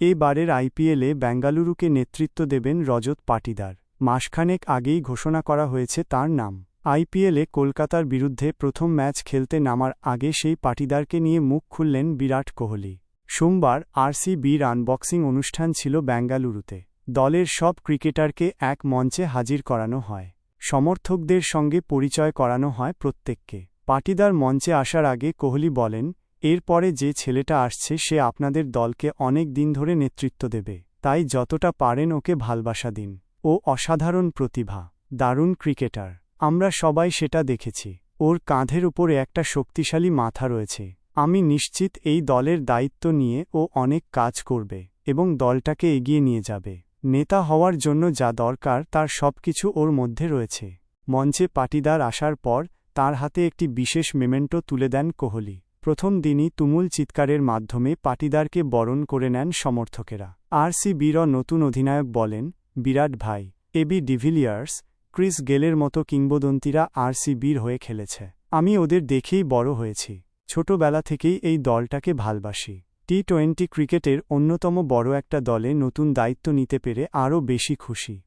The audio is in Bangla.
এবারের আইপিএলে বেঙ্গালুরুকে নেতৃত্ব দেবেন রজত পাটিদার। মাসখানেক আগেই ঘোষণা করা হয়েছে তার নাম। আইপিএলে কলকাতার বিরুদ্ধে প্রথম ম্যাচ খেলতে নামার আগে সেই পাটিদারকে নিয়ে মুখ খুললেন বিরাট কোহলি। সোমবার আরসিবির আনবক্সিং অনুষ্ঠান ছিল বেঙ্গালুরুতে। দলের সব ক্রিকেটারকে এক মঞ্চে হাজির করানো হয়। সমর্থকদের সঙ্গে পরিচয় করানো হয় প্রত্যেককে। পাটিদার মঞ্চে আসার আগে কোহলি বলেন এরপরে যে ছেলেটা আসছে সে আপনাদের দলকে অনেক দিন ধরে নেতৃত্ব দেবে, তাই যতটা পারেন ওকে ভালবাসা দিন। ও অসাধারণ প্রতিভা, দারুণ ক্রিকেটার। আমরা সবাই সেটা দেখেছি। ওর কাঁধের উপরে একটা শক্তিশালী মাথা রয়েছে। আমি নিশ্চিত এই দলের দায়িত্ব নিয়ে ও অনেক কাজ করবে এবং দলটাকে এগিয়ে নিয়ে যাবে। নেতা হওয়ার জন্য যা দরকার তার সবকিছু ওর মধ্যে রয়েছে। মঞ্চে পাটিদার আসার পর তার হাতে একটি বিশেষ মেমেন্টো তুলে দেন কোহলি। প্রথম দিনই তুমুল চিৎকারের মাধ্যমে পাটিদারকে বরণ করে নেন সমর্থকেরা। আরসিবির নতুন অধিনায়ক বলেন, বিরাট ভাই, এবি ডিভিলিয়ার্স, ক্রিস গেলের মতো কিংবদন্তিরা আরসিবির হয়ে খেলেছে। আমি ওদের দেখেই বড় হয়েছি। ছোটবেলা থেকেই এই দলটাকে ভালবাসি। টি টোয়েন্টি ক্রিকেটের অন্যতম বড় একটা দলে নতুন দায়িত্ব নিতে পেরে আরও বেশি খুশি।